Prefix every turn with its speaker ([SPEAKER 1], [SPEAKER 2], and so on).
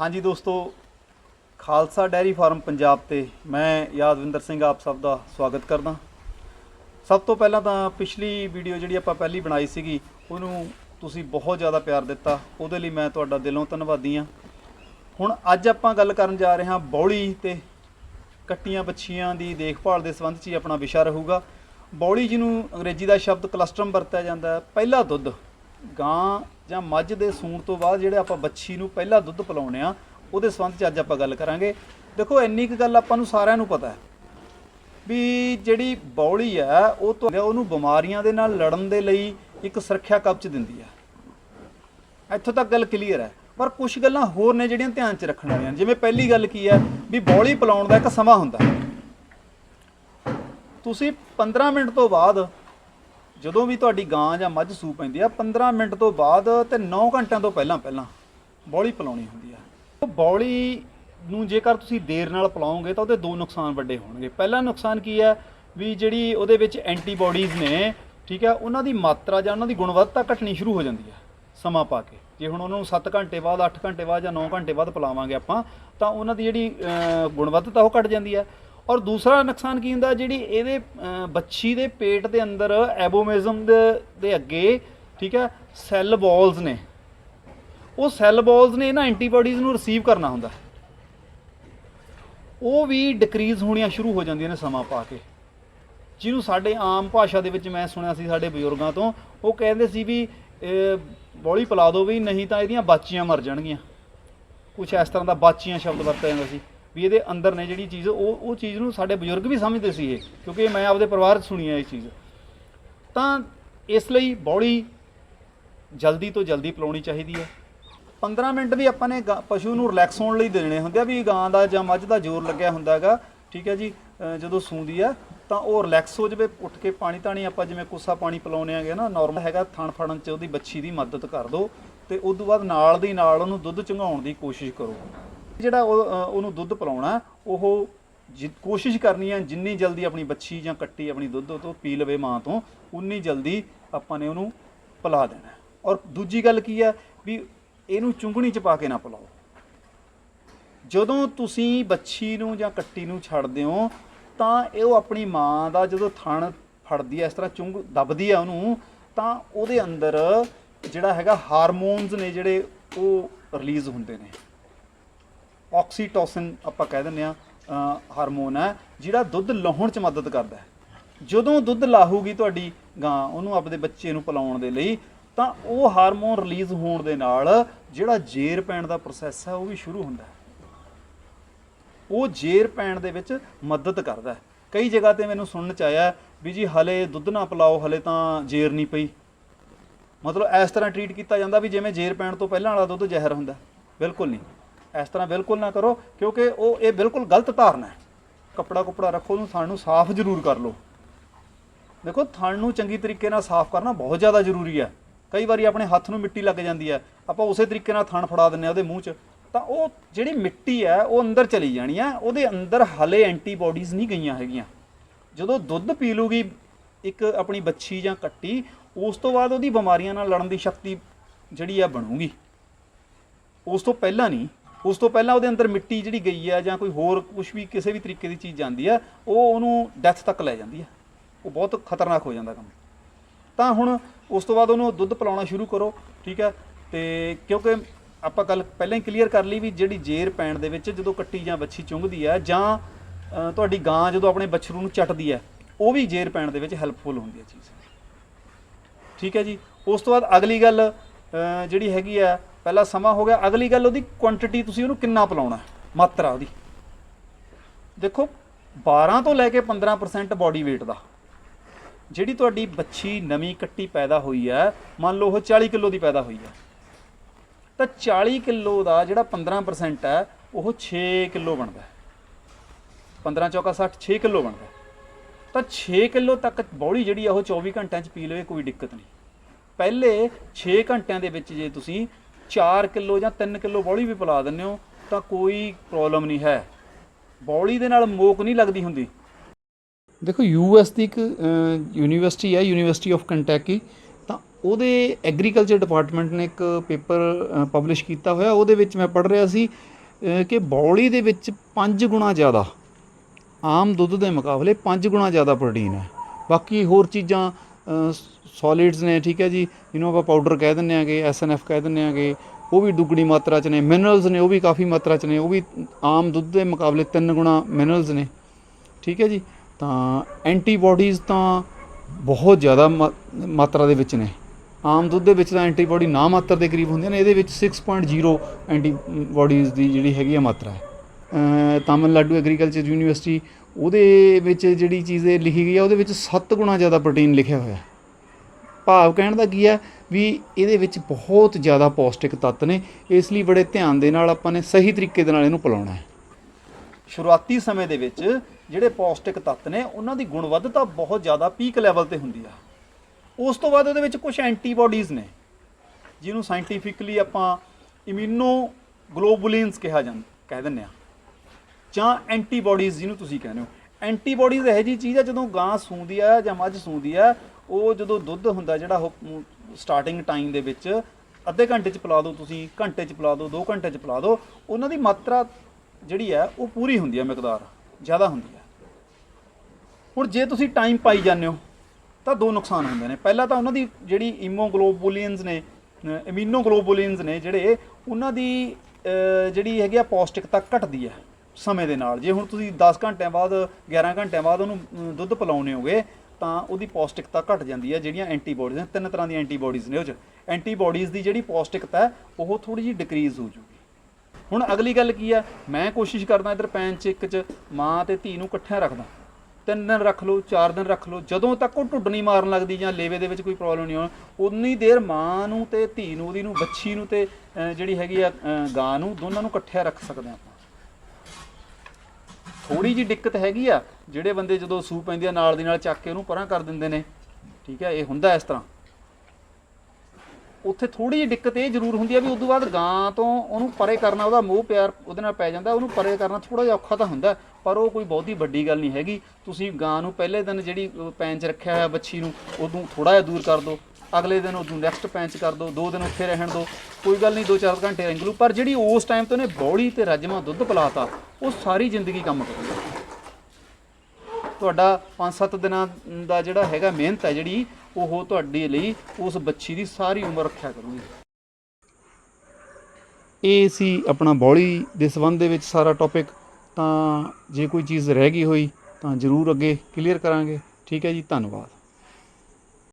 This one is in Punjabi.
[SPEAKER 1] ਹਾਂਜੀ ਦੋਸਤੋ, ਖਾਲਸਾ ਡੈਰੀ ਫਾਰਮ ਪੰਜਾਬ ਤੇ ਮੈਂ ਯਾਦਵਿੰਦਰ ਸਿੰਘ ਆਪ ਸਭ ਦਾ ਸਵਾਗਤ ਕਰਦਾ। ਸਭ ਤੋਂ ਪਹਿਲਾਂ ਤਾਂ ਪਿਛਲੀ ਵੀਡੀਓ ਜਿਹੜੀ ਆਪਾਂ ਪਹਿਲੀ ਬਣਾਈ ਸੀਗੀ, ਉਹਨੂੰ ਤੁਸੀਂ ਬਹੁਤ ਜ਼ਿਆਦਾ ਪਿਆਰ ਦਿੱਤਾ। ਉਹਦੇ ਲਈ ਮੈਂ ਤੁਹਾਡਾ ਦਿਲੋਂ ਧੰਨਵਾਦੀ ਹਾਂ। ਹੁਣ ਅੱਜ ਆਪਾਂ ਗੱਲ ਕਰਨ ਜਾ ਰਹੇ ਹਾਂ ਬੌਲੀ ਤੇ ਕੱਟੀਆਂ ਬੱਚੀਆਂ ਦੀ ਦੇਖਭਾਲ ਦੇ ਸੰਬੰਧ 'ਚ ਹੀ ਆਪਣਾ ਵਿਸ਼ਾ ਰਹੂਗਾ। ਬੌਲੀ ਜਿਹਨੂੰ ਅੰਗਰੇਜ਼ੀ ਦਾ ਸ਼ਬਦ ਕਲਸਟਰਮ ਵਰਤਿਆ ਜਾਂਦਾ ਹੈ, ਪਹਿਲਾ ਦੁੱਧ। ਗਾਂ ਜਾਂ ਮੱਝ ਦੇ ਸੂਣ ਤੋਂ ਬਾਅਦ ਜਿਹੜੇ ਆਪਾਂ ਬੱਚੀ ਨੂੰ ਪਹਿਲਾ ਦੁੱਧ ਪਿਲਾਉਂਦੇ ਆ, ਉਹਦੇ ਸੰਬੰਧ 'ਚ ਅੱਜ ਆਪਾਂ ਗੱਲ ਕਰਾਂਗੇ। ਦੇਖੋ, ਇੰਨੀ ਕੁ ਗੱਲ ਆਪਾਂ ਨੂੰ ਸਾਰਿਆਂ ਨੂੰ ਪਤਾ ਹੈ ਵੀ ਜਿਹੜੀ ਬੌਲੀ ਹੈ, ਉਹ ਤੋਂ ਉਹਨੂੰ ਬਿਮਾਰੀਆਂ ਦੇ ਨਾਲ ਲੜਨ ਦੇ ਲਈ ਇੱਕ ਸੁਰੱਖਿਆ ਕਵਚ ਦਿੰਦੀ ਹੈ। ਇੱਥੋਂ ਤੱਕ ਗੱਲ ਕਲੀਅਰ ਹੈ। ਪਰ ਕੁਝ ਗੱਲਾਂ ਹੋਰ ਨੇ ਜਿਹੜੀਆਂ ਧਿਆਨ 'ਚ ਰੱਖਣ ਵਾਲੀਆਂ। ਜਿਵੇਂ ਪਹਿਲੀ ਗੱਲ ਕੀ ਹੈ ਵੀ ਬੌਲੀ ਪਿਲਾਉਣ ਦਾ ਇੱਕ ਸਮਾਂ ਹੁੰਦਾ ਤੁਸੀਂ 15 ਮਿੰਟ ਤੋਂ ਬਾਅਦ ਜਦੋਂ ਵੀ ਤੁਹਾਡੀ ਗਾਂ ਜਾਂ ਮੱਝ ਸੂ ਪੈਂਦੀ ਆ 15 ਮਿੰਟ ਤੋਂ ਬਾਅਦ ਤੇ 9 ਘੰਟਿਆਂ ਤੋਂ ਪਹਿਲਾਂ ਪਹਿਲਾਂ ਬੌਲੀ ਪਿਲਾਉਣੀ ਹੁੰਦੀ ਆ। ਉਹ ਬੌਲੀ ਨੂੰ ਜੇਕਰ ਤੁਸੀਂ ਦੇਰ ਨਾਲ ਪਿਲਾਓਗੇ ਤਾਂ ਉਹਦੇ ਦੋ ਨੁਕਸਾਨ ਵੱਡੇ ਹੋਣਗੇ। ਪਹਿਲਾ ਨੁਕਸਾਨ ਕੀ ਹੈ ਵੀ ਜਿਹੜੀ ਉਹਦੇ ਵਿੱਚ ਐਂਟੀਬਾਡੀਜ਼ ਨੇ, ਠੀਕ ਹੈ ਉਹਨਾਂ ਦੀ ਮਾਤਰਾ ਜਾਂ ਉਹਨਾਂ ਦੀ ਗੁਣਵੱਤਾ ਘਟਣੀ ਸ਼ੁਰੂ ਹੋ ਜਾਂਦੀ ਹੈ ਸਮਾਂ ਪਾ ਕੇ। ਜੇ ਹੁਣ ਉਹਨਾਂ ਨੂੰ 7 ਘੰਟੇ ਬਾਅਦ 8 ਘੰਟੇ ਬਾਅਦ ਜਾਂ 9 ਘੰਟੇ ਬਾਅਦ ਪਿਲਾਵਾਂਗੇ ਆਪਾਂ, ਤਾਂ ਉਹਨਾਂ ਦੀ ਜਿਹੜੀ ਗੁਣਵੱਤਾ ਉਹ ਘਟ ਜਾਂਦੀ ਹੈ ਔਰ ਦੂਸਰਾ ਨੁਕਸਾਨ ਕੀ ਹੁੰਦਾ ਜਿਹੜੀ ਇਹਦੇ ਅਹ, ਬੱਚੀ ਦੇ ਪੇਟ ਦੇ ਅੰਦਰ ਐਬੋਮਿਜ਼ਮ ਦੇ ਦੇ ਅੱਗੇ ਠੀਕ ਹੈ ਸੈੱਲ ਬਾਲਸ ਨੇ। ਉਹ ਸੈੱਲ ਬਾਲਸ ਨੇ ਇਹਨਾਂ ਐਂਟੀਬਾਡੀਜ਼ ਨੂੰ ਰਿਸੀਵ ਕਰਨਾ ਹੁੰਦਾ। ਉਹ ਵੀ ਡਿਕਰੀਜ਼ ਹੋਣੀਆਂ ਸ਼ੁਰੂ ਹੋ ਜਾਂਦੀਆਂ ਨੇ ਸਮਾਂ ਪਾ ਕੇ। ਜਿਹਨੂੰ ਸਾਡੇ ਆਮ ਭਾਸ਼ਾ ਦੇ ਵਿੱਚ ਮੈਂ ਸੁਣਿਆ ਸੀ ਸਾਡੇ ਬਜ਼ੁਰਗਾਂ ਤੋਂ ਉਹ ਕਹਿੰਦੇ ਸੀ ਵੀ ਇਹ ਬੋਲੀ ਪਿਲਾ ਦਿਓ ਵੀ ਨਹੀਂ ਤਾਂ ਇਹਦੀਆਂ ਬਾਚੀਆਂ ਮਰ ਜਾਣਗੀਆਂ। ਕੁਝ ਇਸ ਤਰ੍ਹਾਂ ਦਾ ਬਾਚੀਆਂ ਸ਼ਬਦ ਵਰਤਿਆ ਜਾਂਦਾ ਸੀ। ਵੀ ਇਹਦੇ ਅੰਦਰ ਨੇ ਜਿਹੜੀ ਚੀਜ਼, ਉਹ ਉਹ ਚੀਜ਼ ਨੂੰ ਸਾਡੇ ਬਜ਼ੁਰਗ ਵੀ ਸਮਝਦੇ ਸੀ ਇਹ ਕਿਉਂਕਿ ਮੈਂ ਆਪਦੇ ਪਰਿਵਾਰ 'ਚ ਸੁਣੀ ਹੈ ਇਹ ਚੀਜ਼। ਤਾਂ ਇਸ ਲਈ ਬੌਲੀ ਜਲਦੀ ਤੋਂ ਜਲਦੀ ਪਿਲਾਉਣੀ ਚਾਹੀਦੀ ਹੈ। 15 ਮਿੰਟ ਵੀ ਆਪਾਂ ਨੇ ਗਾਂ- ਪਸ਼ੂ ਨੂੰ ਰਿਲੈਕਸ ਹੋਣ ਲਈ ਦੇਣੇ ਹੁੰਦੇ ਆ, ਵੀ ਗਾਂ ਦਾ ਜਾਂ ਮੱਝ ਦਾ ਜ਼ੋਰ ਲੱਗਿਆ ਹੁੰਦਾ ਹੈਗਾ, ਠੀਕ ਹੈ ਜੀ ਜਦੋਂ ਸੂੰਦੀ ਆ ਤਾਂ ਉਹ ਰਿਲੈਕਸ ਹੋ ਜਾਵੇ, ਉੱਠ ਕੇ ਪਾਣੀ ਤਾਣੀ ਆਪਾਂ ਜਿਵੇਂ ਕੋਸਾ ਪਾਣੀ ਪਿਲਾਉਣੇ ਆਗੇ ਨਾ ਨਾਰਮਲ ਹੈਗਾ, ਥਣ ਫੜਨ ਚ ਉਹਦੀ ਬੱਚੀ ਦੀ ਮਦਦ ਕਰ ਦਿਓ ਤੇ ਉਸ ਤੋਂ ਬਾਅਦ ਨਾਲ ਦੀ ਨਾਲ ਉਹਨੂੰ ਦੁੱਧ ਚੁੰਘਾਉਣ ਦੀ ਕੋਸ਼ਿਸ਼ ਕਰੋ। ਜਿਹੜਾ ਉਹਨੂੰ ਦੁੱਧ ਪਿਲਾਉਣਾ, ਉਹ ਜਿ- ਕੋਸ਼ਿਸ਼ ਕਰਨੀ ਹੈ ਜਿੰਨੀ ਜਲਦੀ ਆਪਣੀ ਬੱਚੀ ਜਾਂ ਕੱਟੀ ਆਪਣੀ ਦੁੱਧ ਤੋਂ ਪੀ ਲਵੇ ਮਾਂ ਤੋਂ, ਉਨੀ ਜਲਦੀ ਆਪਾਂ ਨੇ ਉਹਨੂੰ ਪਿਲਾ ਦੇਣਾ। ਔਰ ਦੂਜੀ ਗੱਲ ਕੀ ਹੈ ਵੀ ਇਹਨੂੰ ਚੁੰਗਣੀ ਚ ਪਾ ਕੇ ਨਾ ਪਿਲਾਓ। ਜਦੋਂ ਤੁਸੀਂ ਬੱਚੀ ਨੂੰ ਜਾਂ ਕੱਟੀ ਨੂੰ ਛੱਡਦੇ ਹੋ, ਤਾਂ ਇਹ ਉਹ ਆਪਣੀ ਮਾਂ ਦਾ ਜਦੋਂ ਥਣ ਫੜਦੀ ਹੈ ਇਸ ਤਰ੍ਹਾਂ ਚੁੰਗ ਦੱਬਦੀ ਹੈ ਉਹਨੂੰ, ਤਾਂ ਉਹਦੇ ਅੰਦਰ ਜਿਹੜਾ ਹੈਗਾ ਹਾਰਮੋਨਸ ਨੇ ਜਿਹੜੇ ਉਹ ਰਿਲੀਜ਼ ਹੁੰਦੇ ਨੇ। ਆਕਸੀਟੋਸਿਨ ਆਪਾਂ ਕਹਿ ਦਿੰਦੇ ਆ ਹਾਰਮੋਨ ਹੈ, ਜਿਹੜਾ ਦੁੱਧ ਲਾਹੁਣ ਚ ਮਦਦ ਕਰਦਾ ਹੈ। ਜਦੋਂ ਦੁੱਧ ਲਾਹੂਗੀ ਤੁਹਾਡੀ ਗਾਂ, ਉਹਨੂੰ ਆਪਦੇ ਬੱਚੇ ਨੂੰ ਪਿਲਾਉਣ ਦੇ ਲਈ, ਤਾਂ ਉਹ ਹਾਰਮੋਨ ਰਿਲੀਜ਼ ਹੋਣ ਦੇ ਨਾਲ ਜਿਹੜਾ ਜੇਰ ਪੈਣ ਦਾ ਪ੍ਰੋਸੈਸ ਹੈ, ਉਹ ਵੀ ਸ਼ੁਰੂ ਹੁੰਦਾ ਹੈ। ਉਹ ਜੇਰ ਪੈਣ ਦੇ ਵਿੱਚ ਮਦਦ ਕਰਦਾ ਹੈ। ਕਈ ਜਗ੍ਹਾ ਤੇ ਮੈਨੂੰ ਸੁਣਨ ਚ ਆਇਆ ਵੀ ਜੀ ਹਲੇ ਦੁੱਧ ਨਾ ਪਿਲਾਓ, ਹਲੇ ਤਾਂ ਜੇਰ ਨਹੀਂ ਪਈ। ਮਤਲਬ ਇਸ ਤਰ੍ਹਾਂ ਟਰੀਟ ਕੀਤਾ ਜਾਂਦਾ ਵੀ ਜਿਵੇਂ ਜੇਰ ਪੈਣ ਤੋਂ ਪਹਿਲਾਂ ਵਾਲਾ ਦੁੱਧ ਜ਼ਹਿਰ ਹੁੰਦਾ ਬਿਲਕੁਲ ਨਹੀਂ। ਇਸ ਤਰ੍ਹਾਂ ਬਿਲਕੁਲ ਨਾ ਕਰੋ, ਕਿਉਂਕਿ ਉਹ ਇਹ ਬਿਲਕੁਲ ਗਲਤ ਧਾਰਨਾ ਹੈ। ਕੱਪੜਾ ਕੁਪੜਾ ਰੱਖੋ, ਉਹਨੂੰ ਥਣ ਨੂੰ ਸਾਫ਼ ਜ਼ਰੂਰ ਕਰ ਲਓ। ਦੇਖੋ, ਥਣ ਨੂੰ ਚੰਗੀ ਤਰੀਕੇ ਨਾਲ ਸਾਫ਼ ਕਰਨਾ ਬਹੁਤ ਜ਼ਿਆਦਾ ਜ਼ਰੂਰੀ ਹੈ। ਕਈ ਵਾਰੀ ਆਪਣੇ ਹੱਥ ਨੂੰ ਮਿੱਟੀ ਲੱਗ ਜਾਂਦੀ ਹੈ। ਆਪਾਂ ਉਸੇ ਤਰੀਕੇ ਨਾਲ ਥਣ ਫੜਾ ਦਿੰਨੇ ਆ ਉਹਦੇ ਮੂੰਹ 'ਚ। ਤਾਂ ਉਹ ਜਿਹੜੀ ਮਿੱਟੀ ਹੈ, ਉਹ ਅੰਦਰ ਚਲੀ ਜਾਣੀ ਹੈ। ਉਹਦੇ ਅੰਦਰ ਹਲੇ ਐਂਟੀਬਾਡੀਜ਼ ਨਹੀਂ ਗਈਆਂ ਹੈਗੀਆਂ। ਜਦੋਂ ਦੁੱਧ ਪੀ ਲੂਗੀ ਇੱਕ ਆਪਣੀ ਬੱਚੀ ਜਾਂ ਕੱਟੀ, ਉਸ ਤੋਂ ਬਾਅਦ ਉਹਦੀ ਬਿਮਾਰੀਆਂ ਨਾਲ ਲੜਨ ਦੀ ਸ਼ਕਤੀ ਜਿਹੜੀ ਆ ਬਣੂਗੀ। ਉਸ ਤੋਂ ਪਹਿਲਾਂ ਨਹੀਂ ਉਸ ਤੋਂ ਪਹਿਲਾਂ ਉਹਦੇ ਅੰਦਰ ਮਿੱਟੀ ਜਿਹੜੀ ਗਈ ਹੈ ਜਾਂ ਕੋਈ ਹੋਰ ਕੁਝ ਵੀ ਕਿਸੇ ਵੀ ਤਰੀਕੇ ਦੀ ਚੀਜ਼ ਜਾਂਦੀ ਹੈ ਉਹ ਉਹਨੂੰ ਡੈਥ ਤੱਕ ਲੈ ਜਾਂਦੀ ਹੈ ਉਹ ਬਹੁਤ ਖਤਰਨਾਕ ਹੋ ਜਾਂਦਾ ਕੰਮ। ਤਾਂ ਹੁਣ ਉਸ ਤੋਂ ਬਾਅਦ ਉਹਨੂੰ ਦੁੱਧ ਪਿਲਾਉਣਾ ਸ਼ੁਰੂ ਕਰੋ, ਠੀਕ ਹੈ ਤੇ ਕਿਉਂਕਿ ਆਪਾਂ ਗੱਲ ਪਹਿਲਾਂ ਹੀ ਕਲੀਅਰ ਕਰ ਲਈ ਵੀ ਜਿਹੜੀ ਜੇਰ ਪੈਣ ਦੇ ਵਿੱਚ ਜਦੋਂ ਕੱਟੀ ਜਾਂ ਵੱਛੀ ਚੁੰਘਦੀ ਹੈ ਜਾਂ ਤੁਹਾਡੀ ਗਾਂ ਜਦੋਂ ਆਪਣੇ ਬੱਛਰੂ ਨੂੰ ਚੱਟਦੀ ਹੈ ਉਹ ਵੀ ਜੇਰ ਪੈਣ ਦੇ ਵਿੱਚ ਹੈਲਪਫੁਲ ਹੁੰਦੀ ਹੈ ਚੀਜ਼। ਠੀਕ ਹੈ ਜੀ? ਉਸ ਤੋਂ ਬਾਅਦ ਅਗਲੀ ਗੱਲ ਜਿਹੜੀ ਹੈਗੀ ਆ ਪਹਿਲਾ ਸਮਾਂ ਹੋ ਗਿਆ, ਅਗਲੀ ਗੱਲ ਉਹਦੀ ਕੁਆਂਟੀਟੀ ਤੁਸੀਂ ਉਹਨੂੰ ਕਿੰਨਾ ਪਿਲਾਉਣਾ ਮਾਤਰਾ ਉਹਦੀ। ਦੇਖੋ 12 ਤੋਂ ਲੈ ਕੇ 15% ਬਾਡੀ weight ਦਾ, ਜਿਹੜੀ ਤੁਹਾਡੀ ਬੱਚੀ ਨਵੀਂ ਕੱਟੀ ਪੈਦਾ ਹੋਈ ਹੈ, ਮੰਨ ਲਓ ਉਹ 40 ਕਿਲੋ ਦੀ ਪੈਦਾ ਹੋਈ ਹੈ, ਤਾਂ 40 ਕਿਲੋ ਦਾ ਜਿਹੜਾ 15% ਹੈ, ਉਹ 6 ਕਿਲੋ ਬਣਦਾ ਹੈ। 15 ਚੌਕਾ 60 6 ਕਿਲੋ ਬਣਦਾ ਤਾਂ 6 ਕਿਲੋ ਤੱਕ ਬੌੜੀ ਜਿਹੜੀ ਆ ਉਹ 24 ਘੰਟਿਆਂ ਚ ਪੀ ਲਵੇ ਕੋਈ ਦਿੱਕਤ ਨਹੀਂ। ਪਹਿਲੇ 6 ਘੰਟਿਆਂ ਦੇ ਵਿੱਚ ਜੇ ਤੁਸੀਂ 4 ਕਿਲੋ ਜਾਂ 3 ਕਿਲੋ ਬੌਲੀ ਵੀ ਪਿਲਾ ਦਿੰਦੇ ਹੋ, ਤਾਂ ਕੋਈ ਪ੍ਰੋਬਲਮ ਨਹੀਂ ਹੈ। ਬੌਲੀ ਦੇ ਨਾਲ ਮੋਕ ਨਹੀਂ ਲੱਗਦੀ ਹੁੰਦੀ। ਦੇਖੋ ਯੂਐਸ ਦੀ ਇੱਕ ਯੂਨੀਵਰਸਿਟੀ ਹੈ ਯੂਨੀਵਰਸਿਟੀ ਆਫ ਕੰਟੈਕੀ ਤਾਂ ਉਹਦੇ ਐਗਰੀਕਲਚਰ ਡਿਪਾਰਟਮੈਂਟ ਨੇ ਇੱਕ ਪੇਪਰ ਪਬਲਿਸ਼ ਕੀਤਾ ਹੋਇਆ। ਉਹਦੇ ਵਿੱਚ ਮੈਂ ਪੜ੍ਹ ਰਿਹਾ ਸੀ ਕਿ ਬੌਲੀ ਦੇ ਵਿੱਚ 5 ਗੁਣਾ ਜ਼ਿਆਦਾ, ਆਮ ਦੁੱਧ ਦੇ ਮੁਕਾਬਲੇ 5 ਗੁਣਾ ਜ਼ਿਆਦਾ ਪ੍ਰੋਟੀਨ ਹੈ। ਬਾਕੀ ਹੋਰ ਚੀਜ਼ਾਂ ਸੋਲਿਡਸ ਨੇ, ਠੀਕ ਹੈ ਜੀ? ਜਿਹਨੂੰ ਆਪਾਂ ਪਾਊਡਰ ਕਹਿ ਦਿੰਦੇ ਆਂਗੇ ਐਸਐਨਐਫ ਕਹਿ ਦਿੰਦੇ ਆਂਗੇ ਉਹ ਵੀ ਦੁੱਗਣੀ ਮਾਤਰਾ ਚ ਨੇ। ਮਿਨਰਲਸ ਨੇ, ਉਹ ਵੀ ਕਾਫੀ ਮਾਤਰਾ ਚ ਨੇ। ਉਹ ਵੀ ਆਮ ਦੁੱਧ ਦੇ ਮੁਕਾਬਲੇ 3 ਗੁਣਾ ਮਿਨਰਲਸ ਨੇ। ਠੀਕ ਹੈ ਜੀ? ਤਾਂ ਐਂਟੀਬਾਡੀਜ਼ ਤਾਂ ਬਹੁਤ ਜ਼ਿਆਦਾ ਮਾ- ਮਾਤਰਾ ਦੇ ਵਿੱਚ ਨੇ। ਆਮ ਦੁੱਧ ਦੇ ਵਿੱਚ ਤਾਂ ਐਂਟੀਬਾਡੀ ਨਾ ਮਾਤਰ ਦੇ ਕਰੀਬ ਹੁੰਦੀਆਂ ਨੇ। ਇਹਦੇ ਵਿੱਚ 6.0 ਐਂਟੀਬਾਡੀਜ਼ ਦੀ ਜਿਹੜੀ ਹੈਗੀ ਆ ਮਾਤਰਾ ਹੈ। ਤਾਮਿਲਨਾਡੂ ਐਗਰੀਕਲਚਰ ਯੂਨੀਵਰਸਿਟੀ ਉਹਦੇ ਵਿੱਚ ਜਿਹੜੀ ਚੀਜ਼ ਇਹ ਲਿਖੀ ਗਈ ਆ, ਉਹਦੇ ਵਿੱਚ 7 ਗੁਣਾ ਜ਼ਿਆਦਾ ਪ੍ਰੋਟੀਨ ਲਿਖਿਆ ਹੋਇਆ। ਭਾਵ ਕਹਿਣ ਦਾ ਕੀ ਹੈ ਵੀ ਇਹਦੇ ਵਿੱਚ ਬਹੁਤ ਜ਼ਿਆਦਾ ਪੌਸ਼ਟਿਕ ਤੱਤ ਨੇ, ਇਸ ਲਈ ਬੜੇ ਧਿਆਨ ਦੇ ਨਾਲ ਆਪਾਂ ਨੇ ਸਹੀ ਤਰੀਕੇ ਦੇ ਨਾਲ ਇਹਨੂੰ ਪਿਲਾਉਣਾ ਹੈ। ਸ਼ੁਰੂਆਤੀ ਸਮੇਂ ਦੇ ਵਿੱਚ ਜਿਹੜੇ ਪੌਸ਼ਟਿਕ ਤੱਤ ਨੇ, ਉਹਨਾਂ ਦੀ ਗੁਣਵੱਧਤਾ ਬਹੁਤ ਜ਼ਿਆਦਾ ਪੀਕ ਲੈਵਲ ਤੇ ਹੁੰਦੀ ਆ। ਉਸ ਤੋਂ ਬਾਅਦ ਉਹਦੇ ਵਿੱਚ ਕੁਝ ਐਂਟੀਬਾਡੀਜ਼ ਨੇ, ਜਿਹਨੂੰ ਸਾਇੰਟੀਫਿਕਲੀ ਆਪਾਂ ਇਮਿਊਨੋ ਗਲੋਬੁਲਿਨਸ ਕਿਹਾ ਜਾਂਦਾ ਕਹਿ ਦਿੰਦੇ ਆ। ਜਾਂ ਐਂਟੀਬਾਡੀਜ਼ ਜਿਹਨੂੰ ਤੁਸੀਂ ਕਹਿੰਦੇ ਹੋ। ਐਂਟੀਬਾਡੀਜ਼ ਇਹ ਜੀ ਚੀਜ਼ ਆ ਜਦੋਂ ਗਾਂ ਸੂੰਦੀ ਆ ਜਾਂ ਮੱਝ ਸੂੰਦੀ ਆ, ਉਹ ਜਦੋਂ ਦੁੱਧ ਹੁੰਦਾ ਜਿਹੜਾ ਉਹ ਸਟਾਰਟਿੰਗ ਟਾਈਮ ਦੇ ਵਿੱਚ ਅੱਧੇ ਘੰਟੇ ਚ ਪਿਲਾ ਦਿਓ ਤੁਸੀਂ, ਘੰਟੇ ਚ ਪਿਲਾ ਦਿਓ 2 ਘੰਟੇ ਚ ਪਿਲਾ ਦਿਓ ਉਹਨਾਂ ਦੀ ਮਾਤਰਾ ਜਿਹੜੀ ਆ, ਉਹ ਪੂਰੀ ਹੁੰਦੀ ਆ, ਮਿਕਦਾਰ ਜ਼ਿਆਦਾ ਹੁੰਦੀ ਆ। ਹੁਣ ਜੇ ਤੁਸੀਂ ਟਾਈਮ ਪਾਈ ਜਾਂਦੇ ਹੋ, ਤਾਂ ਦੋ ਨੁਕਸਾਨ ਹੁੰਦੇ ਨੇ। ਪਹਿਲਾ ਤਾਂ ਉਹਨਾਂ ਦੀ ਜਿਹੜੀ ਇਮੋਗਲੋਬੁਲਿਨਸ ਨੇ ਇਮਿਊਨੋਗਲੋਬੁਲਿਨਸ ਨੇ ਜਿਹੜੇ, ਉਹਨਾਂ ਦੀ ਜਿਹੜੀ ਹੈਗੀ ਆ ਪੌਸ਼ਟਿਕਤਾ ਘਟਦੀ ਹੈ ਸਮੇਂ ਦੇ ਨਾਲ। ਜੇ ਹੁਣ ਤੁਸੀਂ 10 ਘੰਟਿਆਂ ਬਾਅਦ 11 ਘੰਟਿਆਂ ਬਾਅਦ ਉਹਨੂੰ ਦੁੱਧ ਪਿਲਾਉਣੇ ਹੋਗੇ, ਤਾਂ ਉਹਦੀ ਪੌਸ਼ਟਿਕਤਾ ਘਟ ਜਾਂਦੀ ਹੈ, ਜਿਹੜੀਆਂ ਐਂਟੀਬਾਡੀਜ਼ ਨੇ, ਤਿੰਨ ਤਰ੍ਹਾਂ ਦੀਆਂ ਐਂਟੀਬਾਡੀਜ਼ ਨੇ ਉਹ 'ਚ। ਐਂਟੀਬਾਡੀਜ਼ ਦੀ ਜਿਹੜੀ ਪੌਸ਼ਟਿਕਤਾ ਹੈ, ਉਹ ਥੋੜੀ ਜਿਹੀ ਡਿਕਰੀਜ਼ ਹੋ ਜੂਗੀ। ਹੁਣ ਅਗਲੀ ਗੱਲ ਕੀ ਹੈ? ਮੈਂ ਕੋਸ਼ਿਸ਼ ਕਰਦਾ ਇਧਰ ਪੈਨ ਚ ਇੱਕ ਚ, ਮਾਂ ਤੇ ਧੀ ਨੂੰ ਇਕੱਠਿਆਂ ਰੱਖਦਾ। ਤਿੰਨ ਦਿਨ ਰੱਖ ਲਓ, ਚਾਰ ਦਿਨ ਰੱਖ ਲਓ, ਜਦੋਂ ਤੱਕ ਉਹ ਢੁੱਡ ਨਹੀਂ ਮਾਰਨ ਲੱਗਦੀ ਜਾਂ ਲੇਵੇ ਦੇ ਵਿੱਚ ਕੋਈ ਪ੍ਰੋਬਲਮ ਨਹੀਂ ਆਉਣ ਉਨੀ ਦੇਰ ਮਾਂ ਨੂੰ ਤੇ ਧੀ ਨੂੰ, ਉਹਦੀ ਨੂੰ ਬੱਚੀ ਨੂੰ ਤੇ ਜਿਹੜੀ ਹੈਗੀ ਆ ਗਾਂ ਨੂੰ, ਦੋਨਾਂ ਨੂੰ ਇਕੱਠਿਆਂ ਰੱਖ ਸਕਦੇ ਆਪਾਂ। ਥੋੜੀ ਜੀ ਦਿੱਕਤ ਹੈਗੀ ਆ ਜਿਹੜੇ ਬੰਦੇ ਜਦੋਂ ਸੂ ਪੈਂਦੀ ਆ ਨਾਲ ਦੀ ਨਾਲ ਚੱਕ ਕੇ ਉਹਨੂੰ ਪਰਾਂ ਕਰ ਦਿੰਦੇ ਨੇ। ਠੀਕ ਹੈ ਇਹ ਹੁੰਦਾ ਇਸ ਤਰ੍ਹਾਂ। ਉੱਥੇ ਥੋੜੀ ਜਿਹੀ ਦਿੱਕਤ ਇਹ ਜ਼ਰੂਰ ਹੁੰਦੀ ਆ ਵੀ ਉਦੋਂ ਬਾਅਦ ਗਾਂ ਤੋਂ ਉਹਨੂੰ ਪਰੇ ਕਰਨਾ ਉਹਦਾ ਮੋਹ ਪਿਆਰ ਉਹਦੇ ਨਾਲ ਪੈ ਜਾਂਦਾ ਉਹਨੂੰ ਪਰੇ ਕਰਨਾ ਥੋੜਾ ਜਿਹਾ ਔਖਾ ਤਾਂ ਹੁੰਦਾ ਪਰ ਉਹ ਕੋਈ ਬਹੁਤੀ ਵੱਡੀ ਗੱਲ ਨਹੀਂ ਹੈਗੀ। ਤੁਸੀਂ ਗਾਂ ਨੂੰ ਪਹਿਲੇ ਦਿਨ ਜਿਹੜੀ ਅਹ, ਪੈਨ 'ਚ ਰੱਖਿਆ ਹੋਇਆ ਬੱਚੀ ਨੂੰ ਉਦੋਂ ਥੋੜਾ ਜਿਹਾ ਦੂਰ ਕਰ ਦਿਓ। ਅਗਲੇ ਦਿਨ ਉਦੋਂ ਨੈਕਸਟ ਪੈਂਚ ਕਰ ਦਿਓ ਦੋ ਦਿਨ ਉੱਥੇ ਰਹਿਣ ਦਿਓ ਕੋਈ ਗੱਲ ਨਹੀਂ 2-4 ਘੰਟੇ ਰੰਗ ਲੂ ਪਰ ਜਿਹੜੀ ਉਸ ਟਾਈਮ ਤੋਂ ਉਹਨੇ ਬੌਲੀ ਤੇ ਰਜਮਾ ਦੁੱਧ ਪਿਲਾਤਾ, ਉਹ ਸਾਰੀ ਜ਼ਿੰਦਗੀ ਕੰਮ ਕਰੂਗਾ। ਤੁਹਾਡਾ 5-7 ਦਿਨਾਂ ਦਾ ਜਿਹੜਾ ਹੈਗਾ ਮਿਹਨਤ ਹੈ ਜਿਹੜੀ, ਉਹ ਤੁਹਾਡੇ ਲਈ ਉਸ ਬੱਚੀ ਦੀ ਸਾਰੀ ਉਮਰ ਰੱਖਿਆ ਕਰੂਗੀ। ਇਹ ਸੀ ਆਪਣਾ ਬੌਲੀ ਦੇ ਸੰਬੰਧ ਦੇ ਵਿੱਚ ਸਾਰਾ ਟੌਪਿਕ ਤਾਂ ਜੇ ਕੋਈ ਚੀਜ਼ ਰਹਿ ਗਈ ਹੋਈ, ਤਾਂ ਜ਼ਰੂਰ ਅੱਗੇ ਕਲੀਅਰ ਕਰਾਂਗੇ। ਠੀਕ ਹੈ ਜੀ, ਧੰਨਵਾਦ।